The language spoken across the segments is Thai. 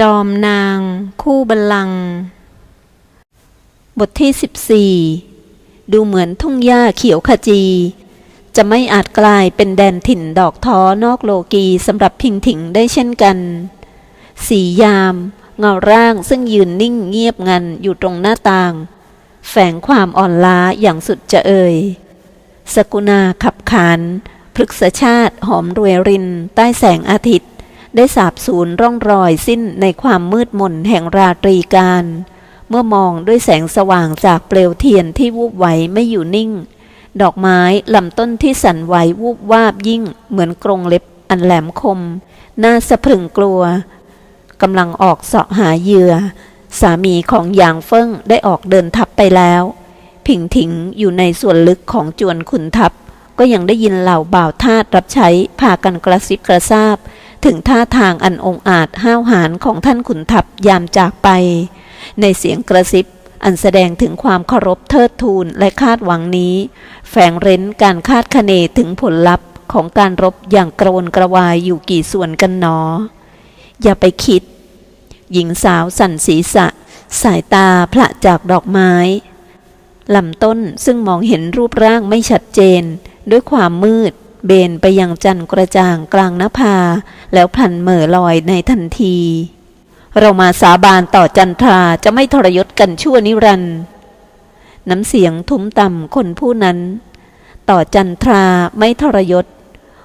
จอมนาง คู่บัลลังก์บทที่ 14 ดูเหมือนทุ่งหญ้าเขียวขจี จะไม่อาจกลายเป็นแดนถิ่นดอกท้อนอกโลกีสำหรับพิงถิงได้เช่นกัน สียาม เงาร่างซึ่งยืนนิ่งเงียบงันอยู่ตรงหน้าต่าง แฝงความอ่อนล้าอย่างสุดจะเอ่ย สกุณาขับขานพฤกษชาติหอมรวยรินใต้แสงอาทิตย์ ได้สาบสูญร่องรอยสิ้นในความมืดมนแห่งราตรีการ เมื่อมองด้วยแสงสว่างจากเปลวเทียนที่วูบไหวไม่อยู่นิ่ง ดอกไม้ลำต้นที่สั่นไหววูบวาบยิ่งเหมือนกรงเล็บอันแหลมคม น่าสะพรึงกลัวกำลังออกเสาะหาเหยื่อ สามีของหยางเฟิ่งได้ออกเดินทัพไปแล้ว ผิงถิงอยู่ในส่วนลึกของจวนขุนทัพ ก็ยังได้ยินเหล่าบ่าวทาสรับใช้พากันกระซิบกระซาบ ถึงท่าทางอันองอาจห้าวหาญของท่านขุนทัพยามจากไป ในเสียงกระซิบ อันแสดงถึงความเคารพเทิดทูนและคาดหวังนี้ แฝงเร้นการคาดคะเนถึงผลลัพธ์ของการรบอย่างกระวนกระวายอยู่กี่ส่วนกันหนอ อย่าไปคิด หญิงสาวสั่นศีรษะ สายตาพละจากดอกไม้ลำต้นซึ่งมองเห็นรูปร่างไม่ชัดเจน ด้วยความมืด เบนไปยังจันทร์กระจ่างกลางนภา แล้วพลันเหม่อลอยในทันที เรามาสาบานต่อจันทราจะไม่ทรยศกันชั่วนิรันดร์น้ำเสียงทุ้มต่ำคนผู้นั้น ต่อจันทราไม่ทรยศ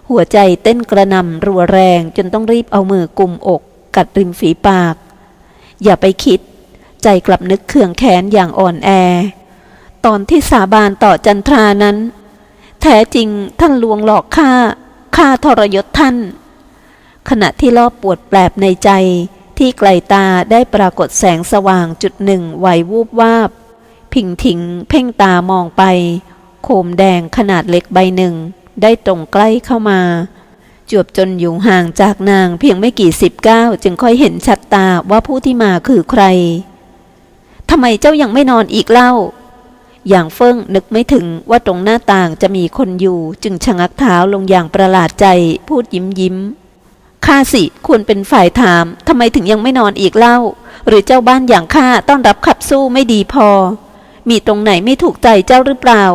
หัวใจเต้นกระนำรัวแรงจนต้องรีบเอามือกุมอก กัดริมฝีปาก อย่าไปคิด ใจกลับนึกเคืองแค้นอย่างอ่อนแอ ตอนที่สาบานต่อจันทรานั้น แท้จริงท่านลวงหลอกข้าข้าทรยศท่าน ขณะที่รอบปวดแปลบในใจ ที่ไกลตาได้ปรากฏแสงสว่างจุดหนึ่งไหววูบวาบ พิงถิงเพ่งตามองไป โคมแดงขนาดเล็กใบหนึ่ง ได้ตรงใกล้เข้ามาจวบจนอยู่ห่างจากนางเพียงไม่กี่สิบก้าวจึงค่อยเห็นชัดตาว่าผู้ที่มาคือใครทำไมเจ้ายังไม่นอนอีกเล่า อย่างเฟิ่งนึกไม่ถึงว่าตรงหน้าต่างจะมีคนอยู่ จึงชะงักเท้าลงอย่างประหลาดใจ พูดยิ้มยิ้มข้าสิควรเป็นฝ่ายถามทำไมถึงยังไม่นอนอีกเล่า หรือเจ้าบ้านอย่างข้าต้อนรับขับสู้ไม่ดีพอ มีตรงไหนไม่ถูกใจเจ้าหรือเปล่า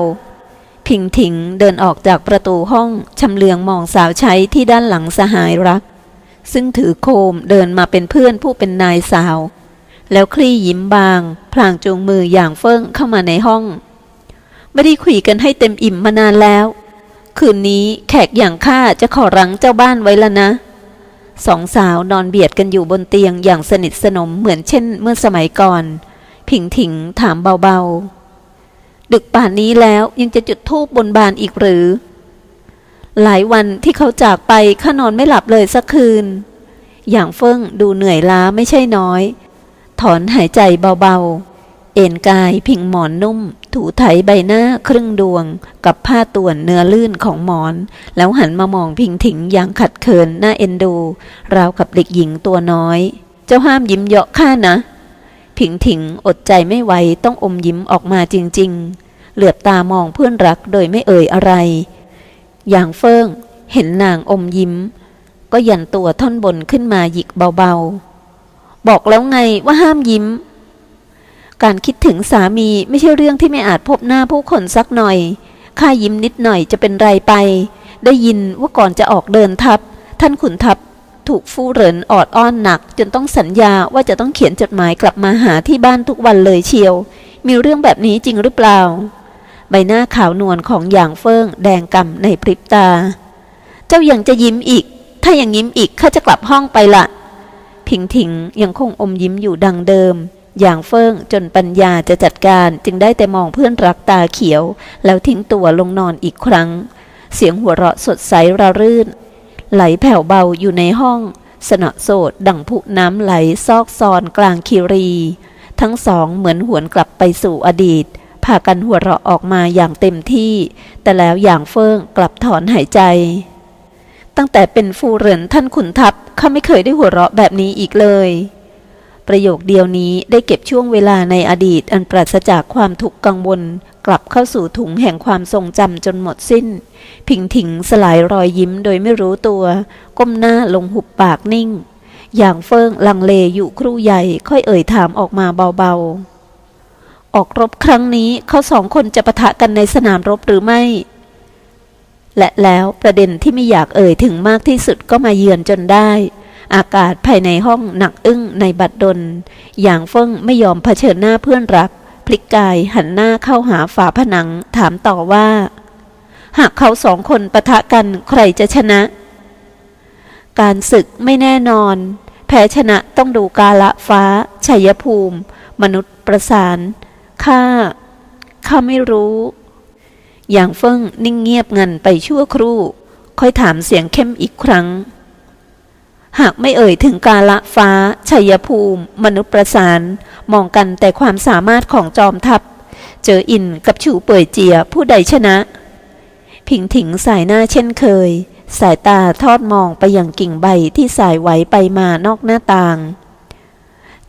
พิงถิงเดินออกจากประตูห้องชำเลืองมองสาวใช้ที่ด้านหลังสหายรัก ซึ่งถือโคมเดินมาเป็นเพื่อนผู้เป็นนายสาว แล้วคลี่ยิ้มบาง พลางจูงมืออย่างเฟิ่งเข้ามาในห้อง ไม่ได้คุยกันให้เต็มอิ่มมานานแล้ว คืนนี้แขกอย่างข้าจะขอรังเจ้าบ้านไว้ละนะ สองสาวนอนเบียดกันอยู่บนเตียงอย่างสนิทสนมเหมือนเช่นเมื่อสมัยก่อน ผิงถิงถามเบาๆ ดึกป่านนี้แล้วยังจะจุดธูปบนบานอีกหรือ หลายวันที่เขาจากไปข้านอนไม่หลับเลยสักคืน อย่างเฟิ่งดูเหนื่อยล้าไม่ใช่น้อย ถอนหายใจเบาๆ เอ็นกายพิงหมอนนุ่ม ถูไถใบหน้าครึ่งดวง กับผ้าต่วนเนื้อลื่นของหมอน แล้วหันมามองพิงถิงอย่างขัดเขินหน้าเอ็นดู ราวกับเด็กหญิงตัวน้อย เจ้าห้ามยิ้มเยาะข้านะผิงถิงอดใจไม่ไหวต้องอมยิ้มออกมาจริง ๆ เหลือบตามองเพื่อนรักโดยไม่เอ่ยอะไร อย่างเฟิงเห็นนางอมยิ้ม ก็ยันตัวท่อนบนขึ้นมาหยิกเบาๆ บอกแล้วไงว่าห้ามยิ้ม การคิดถึงสามีไม่ใช่เรื่องที่ไม่อาจพบหน้าผู้คนสักหน่อย ข้ายิ้มนิดหน่อยจะเป็นไรไป ได้ยินว่าก่อนจะออกเดินทัพ ท่านขุนทัพถูกฟู่เหรินออดอ้อนหนัก จนต้องสัญญาว่าจะต้องเขียนจดหมายกลับมาหาที่บ้านทุกวันเลยเชียว มีเรื่องแบบนี้จริงหรือเปล่า ใบหน้าขาวนวลของหยางเฟิงแดงกำในพริบตา เจ้ายังจะยิ้มอีก ถ้ายังยิ้มอีกข้าจะกลับห้องไปละ พิงถิงยังคงอมยิ้มอยู่ดังเดิม อย่างเฟิ่งจนปัญญาจะจัดการจึงได้แต่มองเพื่อนรักตาเขียว แล้วทิ้งตัวลงนอนอีกครั้ง เสียงหัวเราะสดใสระรื่น ไหลแผ่วเบาอยู่ในห้อง สนอโสดดังผุน้ำไหลซอกซอนกลางคีรี ทั้งสองเหมือนหวนกลับไปสู่อดีตพากันหัวเราะออกมาอย่างเต็มที่ แต่แล้วอย่างเฟิ่งกลับถอนหายใจ ตั้งแต่เป็นฟูเหรินท่านขุนทัพ ข้าไม่เคยได้หัวเราะแบบนี้อีกเลย ประโยคเดียวนี้ได้เก็บช่วงเวลาในอดีตอันปราศจากความทุกข์กังวล กลับเข้าสู่ถุงแห่งความทรงจำจนหมดสิ้น พิงถิงสลายรอยยิ้มโดยไม่รู้ตัว ก้มหน้าลงหุบปากนิ่ง อย่างเฟิงลังเลอยู่ครู่ใหญ่ค่อยเอ่ยถามออกมาเบาๆออกรบครั้งนี้เขาสองคนจะปะทะกันในสนามรบหรือไม่ และแล้วประเด็นที่ไม่อยากเอ่ยถึงมากที่สุดก็มาเยือนจนได้ อากาศภายในห้องหนักอึ้งในบัดดล อย่างเฟิงไม่ยอมเผชิญหน้าเพื่อนรัก พลิกกายหันหน้าเข้าหาฝาผนัง ถามต่อว่า หากเขาสองคนปะทะกันใครจะชนะ การศึกไม่แน่นอน แพ้ชนะต้องดูกาละฟ้าชัยภูมิ มนุษย์ประสานข้าข้าไม่รู้ อย่างเฟิ่งนิ่งเงียบงันไปชั่วครู่ ค่อยถามเสียงเข้มอีกครั้ง หากไม่เอ่ยถึงกาละฟ้า ชัยภูมิ มนุษย์ประสาน มองกันแต่ความสามารถของจอมทัพ เจออินกับฉูเป่ยเจียผู้ใดชนะ ผิงถิงสายหน้าเช่นเคย สายตาทอดมองไปยังกิ่งใบที่สายไหวไปมานอกหน้าต่าง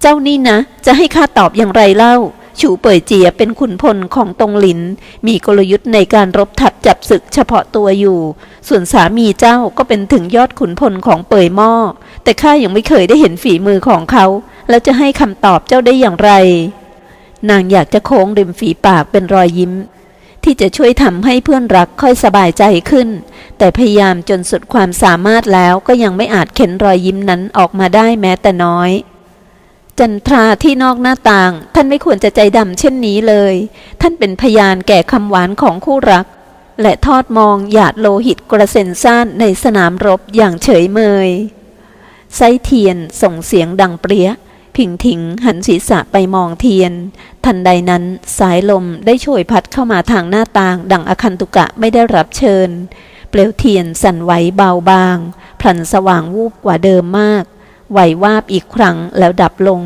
เจ้านี่นะ จะให้ข้าตอบอย่างไรเล่า ฉูเป่ยเจียเป็นขุนพลของตงหลิน มีกลยุทธ์ในการรบทับจับศึกเฉพาะตัวอยู่ ส่วนสามีเจ้าก็เป็นถึงยอดขุนพลของเป่ยหม้อ แต่ข้ายังไม่เคยได้เห็นฝีมือของเขา แล้วจะให้คำตอบเจ้าได้อย่างไร นางอยากจะโค้งริมฝีปากเป็นรอยยิ้ม ที่จะช่วยทำให้เพื่อนรักค่อยสบายใจขึ้น แต่พยายามจนสุดความสามารถแล้วก็ยังไม่อาจเข็นรอยยิ้มนั้นออกมาได้แม้แต่น้อย จันทราที่นอกหน้าต่าง ท่านไม่ควรจะใจดำเช่นนี้เลย ท่านเป็นพยานแก่คำหวานของคู่รัก และทอดมองหยาดโลหิตกระเซ็นซ่านในสนามรบอย่างเฉยเมยไส้เทียนส่งเสียงดังเปรี้ยผิงถิงหันศีรษะไปมองเทียน ทันใดนั้นสายลมได้โชยพัดเข้ามาทางหน้าต่าง ดังอคันตุกะไม่ได้รับเชิญ เปลวเทียนสั่นไหวเบาบางพลันสว่างวูบกว่าเดิมมาก ไหววาบอีกครั้งแล้วดับลง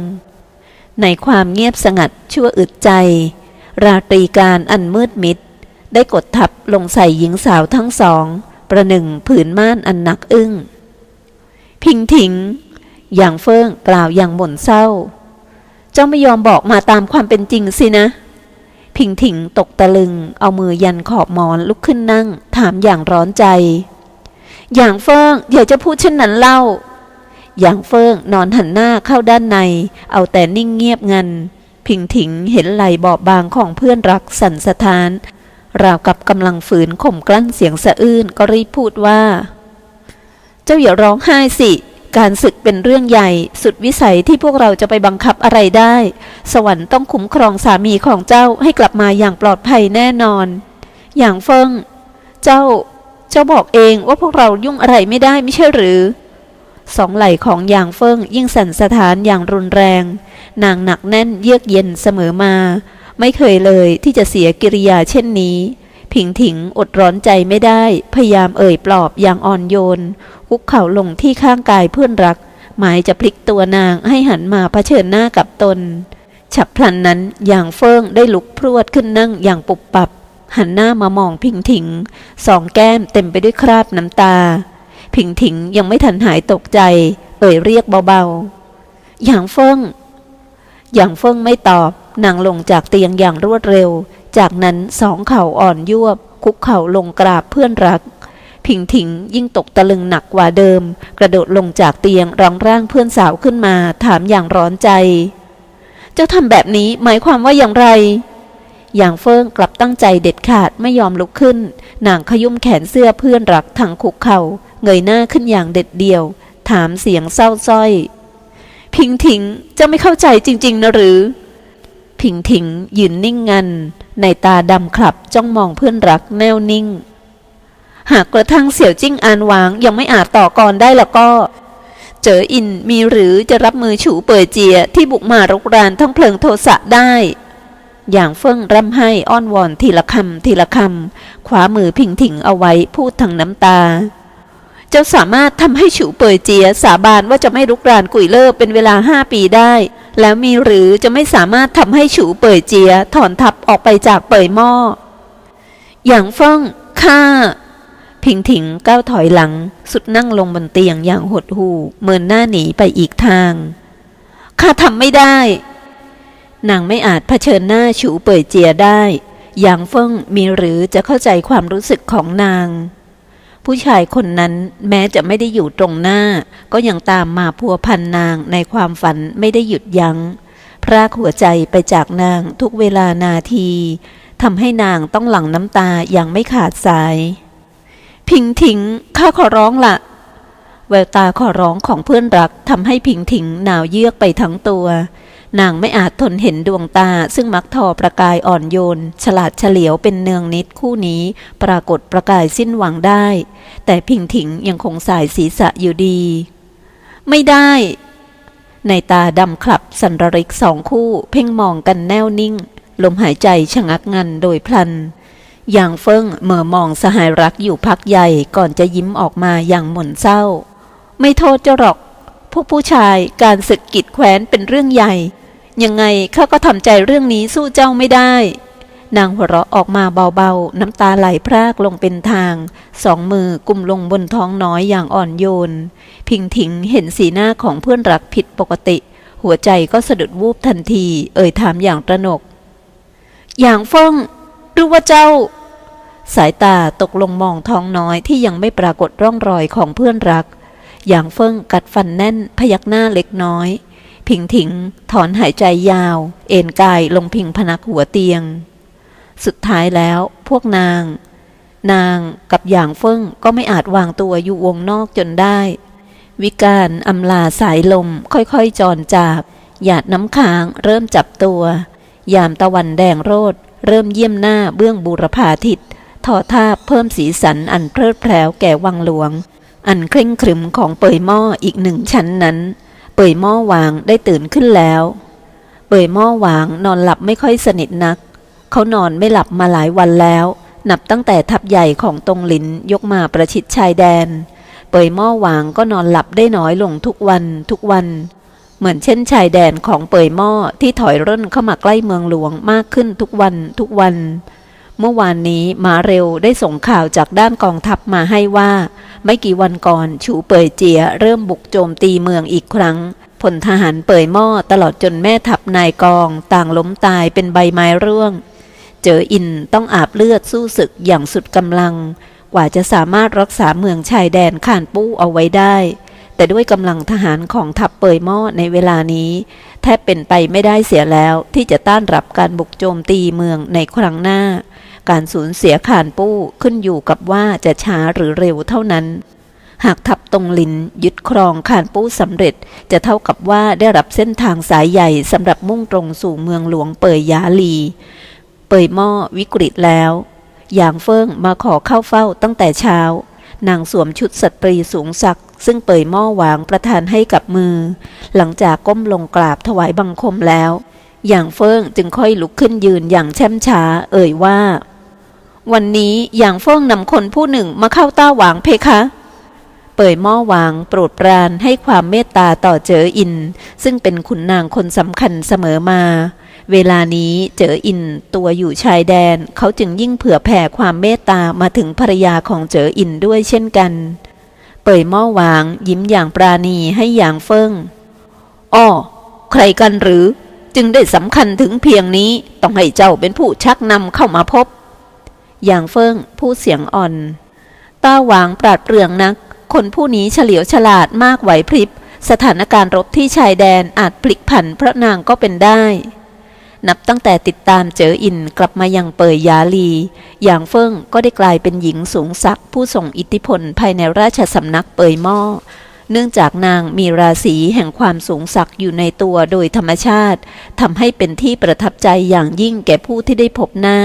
ในความเงียบสงัดชั่วอึดใจ ราตรีการอันมืดมิด ได้กดทับลงใส่หญิงสาวทั้งสอง ประหนึ่งผืนม่านอันหนักอึ้ง พิงถิง อย่างเฟิ่งกล่าวอย่างหม่นเศร้า เจ้าไม่ยอมบอกมาตามความเป็นจริงสินะ พิงถิงตกตะลึง เอามือยันขอบหมอนลุกขึ้นนั่ง ถามอย่างร้อนใจ อย่างเฟิ่งอย่าจะพูดเช่นนั้นเล่า อย่างเฟิงนอนหันหน้าเข้าด้านใน เอาแต่นิ่งเงียบงัน พิงถิงเห็นไหลบอบบางของเพื่อนรักสันสะท้าน ราวกับกำลังฝืนข่มกลั้นเสียงสะอื้นก็รีบพูดว่า เจ้าอย่าร้องไห้สิ การศึกเป็นเรื่องใหญ่ สุดวิสัยที่พวกเราจะไปบังคับอะไรได้ สวรรค์ต้องคุ้มครองสามีของเจ้าให้กลับมาอย่างปลอดภัยแน่นอน อย่างเฟิง เจ้า เจ้าบอกเองว่าพวกเรายุ่งอะไรไม่ได้ไม่ใช่หรือ สองไหล่ของยางเฟิงยิ่งสั่นสะท้านอย่างรุนแรง นางหนักแน่นเยือกเย็นเสมอมา ไม่เคยเลยที่จะเสียกิริยาเช่นนี้ ผิงถิงอดร้อนใจไม่ได้ พยายามเอ่ยปลอบอย่างอ่อนโยนคุกเข่าลงที่ข้างกายเพื่อนรัก หมายจะพลิกตัวนางให้หันมาเผชิญหน้ากับตน ฉับพลันนั้นอย่างเฟิงได้ลุกพรวดขึ้นนั่งอย่างปุบปับ หันหน้ามามองพิงถิง สองแก้มเต็มไปด้วยคราบน้ำตา พิงถิงยังไม่ทันหายตกใจ เอ่ยเรียกเบาๆ อย่างเฟิงอย่างเฟิงไม่ตอบนางลงจากเตียงอย่างรวดเร็ว จากนั้นสองเข่าอ่อนยวบ คุกเข่าลงกราบเพื่อนรักพิงถิงยิ่งตกตะลึงหนักกว่าเดิม กระโดดลงจากเตียงรังร่างเพื่อนสาวขึ้นมาถามอย่างร้อนใจ เจ้าทำแบบนี้หมายความว่าอย่างไร อย่างเฟิงกลับตั้งใจเด็ดขาดไม่ยอมลุกขึ้น นางขยุ่มแขนเสื้อเพื่อนรักทางคุกเขา่าเงยหน้าขึ้นอย่างเด็ดเดี่ยว ถามเสียงเศร้าส้อย พิงถิงจ้าไม่เข้าใจจริง ๆนะหรือ พิงถิงยืนนิ่งงัน ในตาดำคลับจ้องมองเพื่อนรักแน่วนิ่ง หากกระทั่งเสี่ยวจิ้งอานหวางยังไม่อาจต่อกรได้แล้วก็เจออินมีหรือจะรับมือฉูเปิดเจียที่บุกมารุกรานทั้งเพลิงโทสะได้ อย่างเฟิ่งร่ำให้อ้อนวอนทีละคำทีละคำขวามือพิงถิงเอาไว้พูดทั้งน้ำตา เจ้าสามารถทำให้ฉูเปิดเจีย สาบานว่าจะไม่รุกรานกุยเล่อเป็นเวลาห้าปีได้ แล้วมีหรือจะไม่สามารถทำให้ฉูเปิดเจีย ถอนทัพออกไปจากเปิดหม้ออย่างเฟิ่งข้าพิงถิงก้าวถอยหลัง สุดนั่งลงบนเตียงอย่างหดหู่เมินหน้าหนีไปอีกทางข้าทำไม่ได้ นางไม่อาจเผชิญหน้าฉูเป่ยเจียได้อย่างเฟิ่งมีหรือจะเข้าใจความรู้สึกของนาง ผู้ชายคนนั้นแม้จะไม่ได้อยู่ตรงหน้า ก็ยังตามมาพัวพันนางในความฝันไม่ได้หยุดยัง้ง พรากหัวใจไปจากนางทุกเวลานาทีทำให้นางต้องหลั่งน้ำตาอย่างไม่ขาดสาย พิงถิงข้าขอร้องละแววตาขอร้องของเพื่อนรักทำให้พิงถิงหนาวเยือกไปทั้งตัว นางไม่อาจทนเห็นดวงตา ซึ่งมักทอประกายอ่อนโยน ฉลาดเฉลียวเป็นเนืองนิดคู่นี้ ปรากฏประกายสิ้นหวังได้ แต่พิงถิงยังคงสายศีรษะอยู่ดี ไม่ได้ ในตาดำคลับสันรริกสองคู่ เพ่งมองกันแน่วนิ่ง ลมหายใจชะงักงันโดยพลันอย่างเฟิ่งเหม่อมองสหายรักอยู่พักใหญ่ก่อนจะยิ้มออกมาอย่างหม่นเศร้า ไม่โทษเจ้าหรอก พวกผู้ชายการศึกกิดแคว้นเป็นเรื่องใหญ่ ยังไงข้าก็ทำใจเรื่องนี้สู้เจ้าไม่ได้ นางหัวเราะออกมาเบาๆ น้ำตาไหลพรากลงเป็นทาง สองมือกุมลงบนท้องน้อยอย่างอ่อนโยน พิงถิงเห็นสีหน้าของเพื่อนรักผิดปกติ หัวใจก็สะดุดวูบทันที เอ่ยถามอย่างตระหนก อย่างฟ้องรือว่าเจ้า สายตาตกลงมองท้องน้อยที่ยังไม่ปรากฏร่องรอยของเพื่อนรัก อย่างเฟิงกัดฟันแน่นพยักหน้าเล็กน้อย พิงถิง ถอนหายใจยาว เอนกายลงพิงพนักหัวเตียง สุดท้ายแล้วพวกนาง นางกับอย่างเฟิ่งก็ไม่อาจวางตัวอยู่วงนอกจนได้ วิการอำลาสายลมค่อยๆจรจาก หยาดน้ำค้างเริ่มจับตัว ยามตะวันแดงโรด เริ่มเยี่ยมหน้าเบื้องบูรพาทิตทอท่าเพิ่มสีสันอันเพลิดเพล้วแก่วังหลวง อันเคร่งครึมของเปยหม้ออีกหนึ่งชั้นนั้น เปยหม้อวางได้ตื่นขึ้นแล้ว เปยหม้อวางนอนหลับไม่ค่อยสนิทนัก เขานอนไม่หลับมาหลายวันแล้ว นับตั้งแต่ทัพใหญ่ของตรงหลินยกมาประชิดชายแดน เปยหม้อวางก็นอนหลับได้น้อยลงทุกวันทุกวัน เหมือนเช่นชายแดนของเปยหม้อที่ถอยร่นเข้ามาใกล้เมืองหลวงมากขึ้นทุกวันทุกวัน เมื่อวานนี้มาเร็วได้ส่งข่าวจากด้านกองทัพมาให้ว่า ไม่กี่วันก่อนฉูเปยเจียเริ่มบุกโจมตีเมืองอีกครั้งพลทหารเปยหม้อตลอดจนแม่ทัพนายกองต่างล้มตายเป็นใบไม้ร่วง เจออินต้องอาบเลือดสู้ศึกอย่างสุดกำลัง กว่าจะสามารถรักษาเมืองชายแดนข่านปู้เอาไว้ได้ แต่ด้วยกำลังทหารของทัพเปยหม้อในเวลานี้ แทบเป็นไปไม่ได้เสียแล้วที่จะต้านรับการบุกโจมตีเมืองในครั้งหน้า การสูญเสียขานปู้ขึ้นอยู่กับว่าจะช้าหรือเร็วเท่านั้น หากทัพตรงลินยึดครองขานปู้สำเร็จ จะเท่ากับว่าได้รับเส้นทางสายใหญ่สำหรับมุ่งตรงสู่เมืองหลวงเปยยาลี เปยหม้อวิกฤตแล้วอย่างเฟิ่งมาขอเข้าเฝ้าตั้งแต่เช้านางสวมชุดสตรีสูงสัก ซึ่งเปยหม้อหวางประทานให้กับมือ หลังจากก้มลงกราบถวายบังคมแล้ว อย่างเฟิ่งจึงค่อยลุกขึ้นยืนอย่างแช่มช้า เอ่ยว่า วันนี้อย่างเฟิ่งนำคนผู้หนึ่งมาเข้าต้าหวางเพคะ เปยหม้อหวางโปรดปรานให้ความเมตตาต่อเจออิน ซึ่งเป็นขุนนางคนสำคัญเสมอมา เวลานี้เจออินตัวอยู่ชายแดน เขาจึงยิ่งเผื่อแผ่ความเมตตามาถึงภรรยาของเจออินด้วยเช่นกัน เปยหม้อหวางยิ้มอย่างปราณีให้อย่างเฟิ่งอ้อใครกันหรือ จึงได้สำคัญถึงเพียงนี้ต้องให้เจ้าเป็นผู้ชักนำเข้ามาพบ อย่างเฟิ่งพูดเสียงอ่อน ต้าหวางปราดเปรื่องนัก คนผู้นี้เฉลียวฉลาดมากไหวพริบ สถานการณ์รบที่ชายแดนอาจพลิกผันพระนางก็เป็นได้ นับตั้งแต่ติดตามเจออินกลับมายังเปยยาลี อย่างเฟิ่งก็ได้กลายเป็นหญิงสูงศักดิ์ผู้ส่งอิทธิพลภายในราชสำนักเปยหม้อเนื่องจากนางมีราศีแห่งความสูงศักดิ์อยู่ในตัวโดยธรรมชาติทำให้เป็นที่ประทับใจอย่างยิ่งแก่ผู้ที่ได้พบหน้า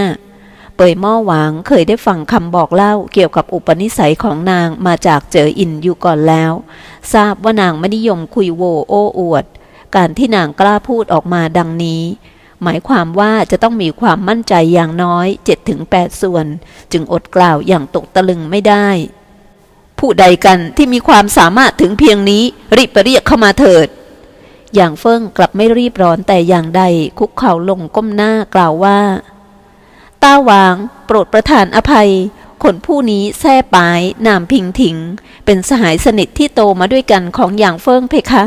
เปยหม้อหวางเคยได้ฟังคำบอกเล่าเกี่ยวกับอุปนิสัยของนางมาจากเจออินอยู่ก่อนแล้ว ทราบว่านางไม่นิยมคุยโวโอ้อวด การที่นางกล้าพูดออกมาดังนี้ หมายความว่าจะต้องมีความมั่นใจอย่างน้อย 7-8 ส่วน จึงอดกล่าวอย่างตกตะลึงไม่ได้ ผู้ใดกันที่มีความสามารถถึงเพียงนี้รีบไปเรียกเข้ามาเถิดอย่างเฟิ่งกลับไม่รีบร้อนแต่อย่างใดคุกเข่าลงก้มหน้ากล่าวว่า ต้าหวาง โปรดประทานอภัย คนผู้นี้แท่ปาย นามพิงถิง เป็นสหายสนิทที่โตมาด้วยกันของอย่างเฟิงเพคะ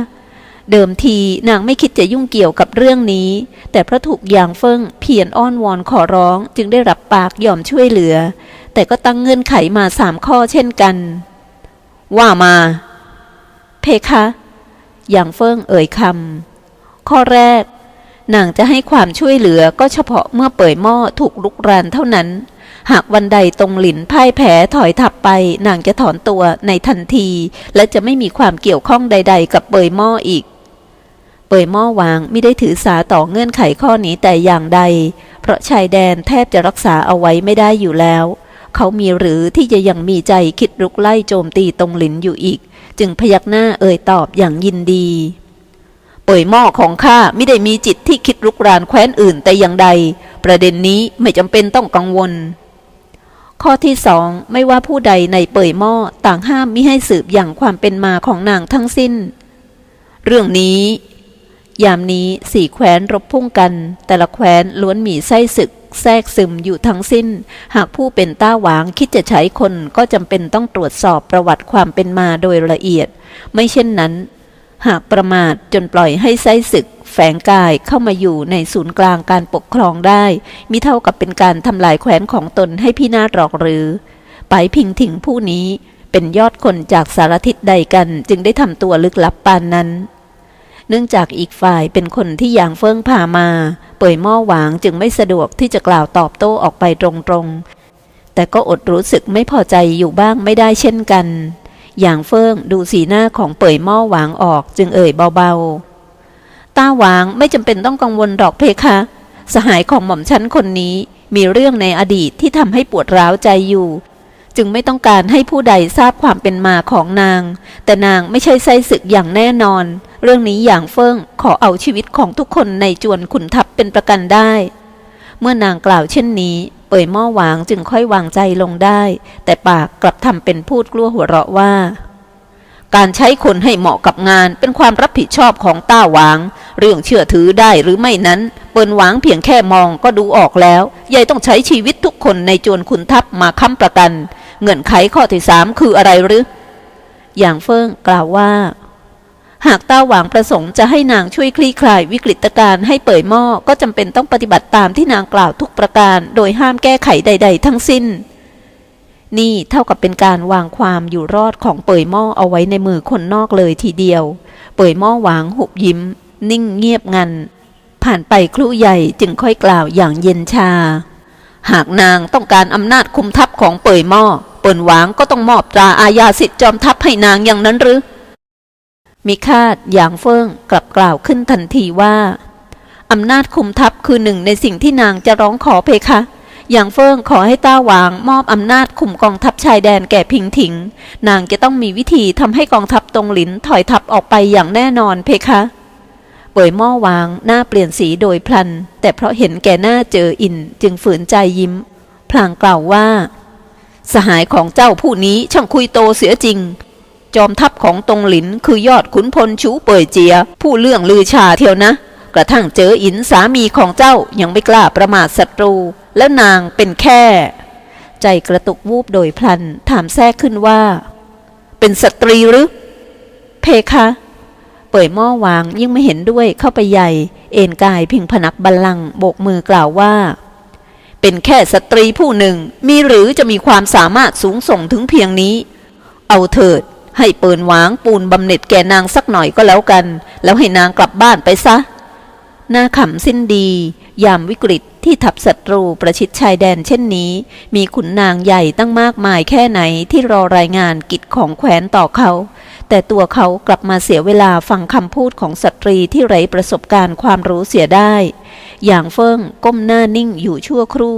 เดิมทีนางไม่คิดจะยุ่งเกี่ยวกับเรื่องนี้ แต่เพราะถูกหยางเฟิงเพียรอ้อนวอนขอร้องจึงได้รับปากยอมช่วยเหลือ แต่ก็ตั้งเงื่อนไขมาสามข้อเช่นกัน ว่ามา เพคะหยางเฟิงเอ่ยคำข้อแรก นางจะให้ความช่วยเหลือก็เฉพาะเมื่อเป่ยหม้อถูกลุกรานเท่านั้น หากวันใดตรงหลินพ่ายแพ้ถอยทับไป นางจะถอนตัวในทันที และจะไม่มีความเกี่ยวข้องใด ๆ กับเปยหม้ออีก เปยหม้อวางไม่ได้ถือสาต่อเงื่อนไขข้อนี้แต่อย่างใด เพราะชายแดนแทบจะรักษาเอาไว้ไม่ได้อยู่แล้ว เขามีหรือที่จะยังมีใจคิดรุกไล่โจมตีตรงหลินอยู่อีก จึงพยักหน้าเอ่ยตอบอย่างยินดี เป่ยหม้อของข้าไม่ได้มีจิตที่คิดรุกรานแคว้นอื่นแต่อย่างใด ประเด็นนี้ไม่จำเป็นต้องกังวล ข้อที่สองไม่ว่าผู้ใดในเป่ยหม้อต่างห้ามมิให้สืบอย่างความเป็นมาของนางทั้งสิ้น เรื่องนี้ ยามนี้สี่แคว้นรบพุ่งกัน แต่ละแคว้นล้วนมีไส้ศึก แทรกซึมอยู่ทั้งสิ้น หากผู้เป็นต้าหวางคิดจะใช้คนก็จำเป็นต้องตรวจสอบประวัติความเป็นมาโดยละเอียด ไม่เช่นนั้น หากประมาทจนปล่อยให้ไส้ศึก แฝงกายเข้ามาอยู่ในศูนย์กลางการปกครองได้ มิเท่ากับเป็นการทำลายแคว้นของตนให้พินาศหรอกหรือ ไปพิงถิงผู้นี้เป็นยอดคนจากสารทิศใดกันจึงได้ทำตัวลึกลับปานนั้น เนื่องจากอีกฝ่ายเป็นคนที่ยางเฟิ่งพามา เป่ยหม้อหวางจึงไม่สะดวกที่จะกล่าวตอบโต้ออกไปตรงๆ แต่ก็อดรู้สึกไม่พอใจอยู่บ้างไม่ได้เช่นกัน อย่างเฟิ่งดูสีหน้าของเป่ยหม้อหวางออกจึงเอ่ยเบาๆ ตาหวางไม่จำเป็นต้องกังวลดอกเพคะ สหายของหม่อมชั้นคนนี้มีเรื่องในอดีตที่ทำให้ปวดร้าวใจอยู่ จึงไม่ต้องการให้ผู้ใดทราบความเป็นมาของนาง แต่นางไม่ใช่ไส้ศึกอย่างแน่นอน เรื่องนี้อย่างเฟิ่งขอเอาชีวิตของทุกคนในจวนขุนทัพเป็นประกันได้ เมื่อนางกล่าวเช่นนี้ เป่ยหม้อหวางจึงค่อยวางใจลงได้ แต่ปากกลับทำเป็นพูดกลัวหัวเราะว่า การใช้คนให้เหมาะกับงานเป็นความรับผิดชอบของต้าหวาง เรื่องเชื่อถือได้หรือไม่นั้น เปินหวางเพียงแค่มองก็ดูออกแล้วยายต้องใช้ชีวิตทุกคนในจวนขุนทัพมาค้ำประกัน เงื่อนไขข้อที่สามคืออะไรหรืออย่างเฟิงกล่าวว่า หากต้าหวางประสงค์จะให้นางช่วยคลี่คลายวิกฤตการณ์ให้เปิดหม้อก็จำเป็นต้องปฏิบัติตามที่นางกล่าวทุกประการ โดยห้ามแก้ไขใด ๆ ทั้งสิ้น นี่เท่ากับเป็นการวางความอยู่รอดของเปยหม้อเอาไว้ในมือคนนอกเลยทีเดียว เปยหม้อหวางหุบยิ้ม นิ่งเงียบงัน ผ่านไปครู่ใหญ่จึงค่อยกล่าวอย่างเย็นชา หากนางต้องการอำนาจคุมทัพของเปยหม้อเปิ่นหวางก็ต้องมอบตราอาญาสิทธิจอมทัพให้นางอย่างนั้นหรือ มิคาดอย่างเฟิ่งกลับกล่าวขึ้นทันทีว่า อำนาจคุมทัพคือหนึ่งในสิ่งที่นางจะร้องขอเพคะอย่างเฟิ่งขอให้ต้าหวางมอบอำนาจคุมกองทัพชายแดนแก่พิงถิง นางจะต้องมีวิธีทำให้กองทัพตรงหลินถอยทัพออกไปอย่างแน่นอนเพคะเป่ยหม้อวางหน้าเปลี่ยนสีโดยพลัน แต่เพราะเห็นแก่หน้าเจออินจึงฝืนใจยิ้ม พลางกล่าวว่า สหายของเจ้าผู้นี้ช่างคุยโตเสียจริง จอมทัพของตรงหลินคือยอดขุนพลชูเป่ยเจีย ผู้เรื่องลือชาเทียวนะ กระทั่งเจออินสามีของเจ้ายังไม่กล้าประมาทศัตรู แล้วนางเป็นแค่ ใจกระตุกวูบโดยพลันถามแทรกขึ้นว่า เป็นสตรีหรือ เพคะ เป่ยหม้อวางยิ่งไม่เห็นด้วยเข้าไปใหญ่ เอ็นกายพิงผนักบัลลังโบกมือกล่าวว่า เป็นแค่สตรีผู้หนึ่ง มีหรือจะมีความสามารถสูงส่งถึงเพียงนี้ เอาเถิด ให้เปินหวางปูนบำเหน็จแก่นางสักหน่อยก็แล้วกัน แล้วให้นางกลับบ้านไปซะหน้าขำสิ้นดี ยามวิกฤตที่ทับศัตรูประชิดชายแดนเช่นนี้ มีขุนนางใหญ่ตั้งมากมายแค่ไหนที่รอรายงานกิจของแขวนต่อเขา แต่ตัวเขากลับมาเสียเวลาฟังคำพูดของสตรีที่ไร้ประสบการณ์ความรู้เสียได้ อย่างเฟิ่งก้มหน้านิ่งอยู่ชั่วครู่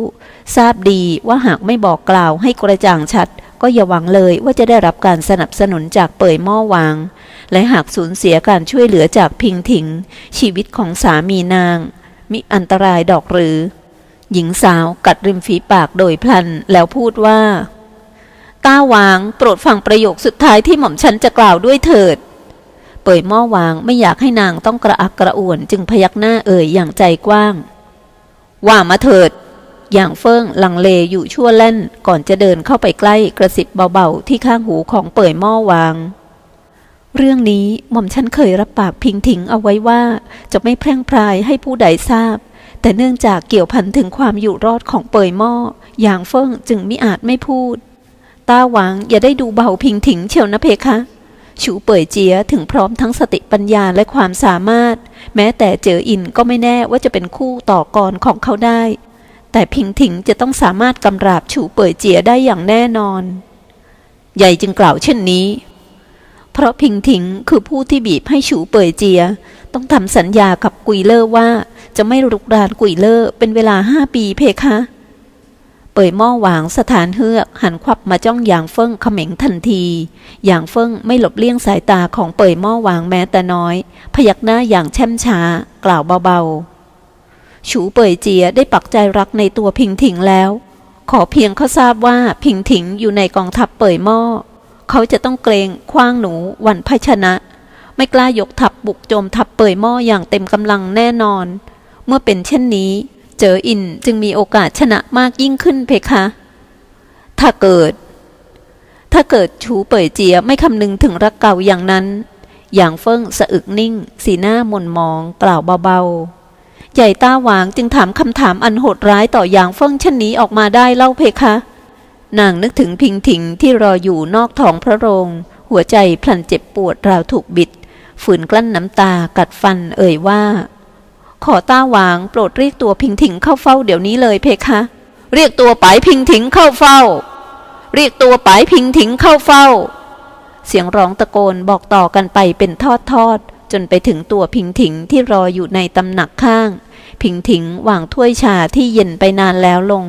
ทราบดีว่าหากไม่บอกกล่าวให้กระจ่างชัด ก็อย่าหวังเลยว่าจะได้รับการสนับสนุนจากเป่ยหม้อวาง และหากสูญเสียการช่วยเหลือจากพิงถิง ชีวิตของสามีนาง มิอันตรายดอกหรือ หญิงสาวกัดริมฝีปากโดยพลันแล้วพูดว่า ต้าวางโปรดฟังประโยคสุดท้ายที่หม่อมฉันจะกล่าวด้วยเถิดเป่ยหม้อวางไม่อยากให้นางต้องกระอักกระอ่วนจึงพยักหน้าเอ่ยอย่างใจกว้าง ว่ามาเถิด อย่างเฟิงลังเลอยู่ชั่วเล่น ก่อนจะเดินเข้าไปใกล้กระสิบเบาๆ ที่ข้างหูของเป่ยหม้อวาง เรื่องนี้หม่อมฉันเคยรับปากพิงถิงเอาไว้ว่า จะไม่แพร่งพรายให้ผู้ใดทราบ แต่เนื่องจากเกี่ยวพันถึงความอยู่รอดของเปยหม้ออย่างเฟิงจึงมิอาจไม่พูด ตาหวังอย่าได้ดูเบาพิงถิงเชียวนะเพคะชูเป่ยเจียถึงพร้อมทั้งสติปัญญาและความสามารถ แม้แต่เจออินก็ไม่แน่ว่าจะเป็นคู่ต่อกรของเขาได้ แต่พิงถิงจะต้องสามารถกำราบฉูเป่ยเจียได้อย่างแน่นอน ใหญ่จึงกล่าวเช่นนี้ เพราะพิงถิงคือผู้ที่บีบให้ฉูเป่ยเจีย ต้องทำสัญญากับกุยเลอร์ว่าจะไม่รุกรานกุยเลอร์เป็นเวลาห้าปีเพคะ เป่ยหม้อหวางสถานเฮือกหันควับมาจ้องหยางเฟิ่งเขม็งทันทีหยางเฟิ่งไม่หลบเลี่ยงสายตาของเป่ยหม้อหวางแม้แต่น้อย พยักหน้าอย่างแช่มช้ากล่าวเบาๆ ฉูเป่ยเจียได้ปักใจรักในตัวพิงถิงแล้ว ขอเพียงเขาทราบว่าพิงถิงอยู่ในกองทัพเป่ยหม้อ เขาจะต้องเกรงคว้างหนูวันพชนะ ไม่กล้ายกทัพบุกโจมทัพเป่ยหม้ออย่างเต็มกำลังแน่นอน เมื่อเป็นเช่นนี้ เจออินจึงมีโอกาสชนะมากยิ่งขึ้นเพคะ ถ้าเกิด ถ้าเกิดชูเป่ยเจียไม่คำนึงถึงรักเก่าอย่างนั้น อย่างเฟิ่งสะอึกนิ่ง สีหน้าหม่นมองกล่าวเบาๆ ใหญ่ต้าหวางจึงถามคำถามอันโหดร้ายต่ออย่างเฟิ่งเช่นนี้ออกมาได้เล่าเพคะ นางนึกถึงพิงถิงที่รออยู่นอกท้องพระโรง หัวใจพลันเจ็บปวดราวถูกบิด ฝืนกลั้นน้ำตากัดฟันเอ่ยว่า ขอต้าหวางโปรดเรียกตัวพิงถิงเข้าเฝ้าเดี๋ยวนี้เลยเพคะ เรียกตัวป๋ายพิงถิงเข้าเฝ้า เรียกตัวป๋ายพิงถิงเข้าเฝ้า เสียงร้องตะโกนบอกต่อกันไปเป็นทอดทอด จนไปถึงตัวพิงถิงที่รออยู่ในตำหนักข้าง พิงถิงวางถ้วยชาที่เย็นไปนานแล้วลง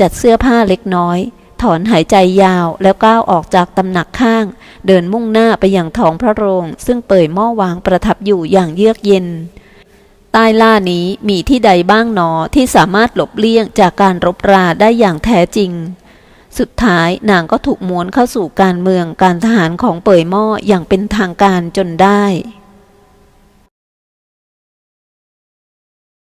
จัดเสื้อผ้าเล็กน้อย ถอนหายใจยาวแล้วก้าวออกจากตำหนักข้าง เดินมุ่งหน้าไปยังท้องพระโรง ซึ่งเปิดหม้อวางประทับอยู่อย่างเยือกเย็นใต้ล่านี้มีที่ใดบ้างหนอที่สามารถหลบเลี่ยงจากการรบราได้อย่างแท้จริง สุดท้ายนางก็ถูกม้วนเข้าสู่การเมืองการทหารของเป่ยหม้ออย่างเป็นทางการจนได้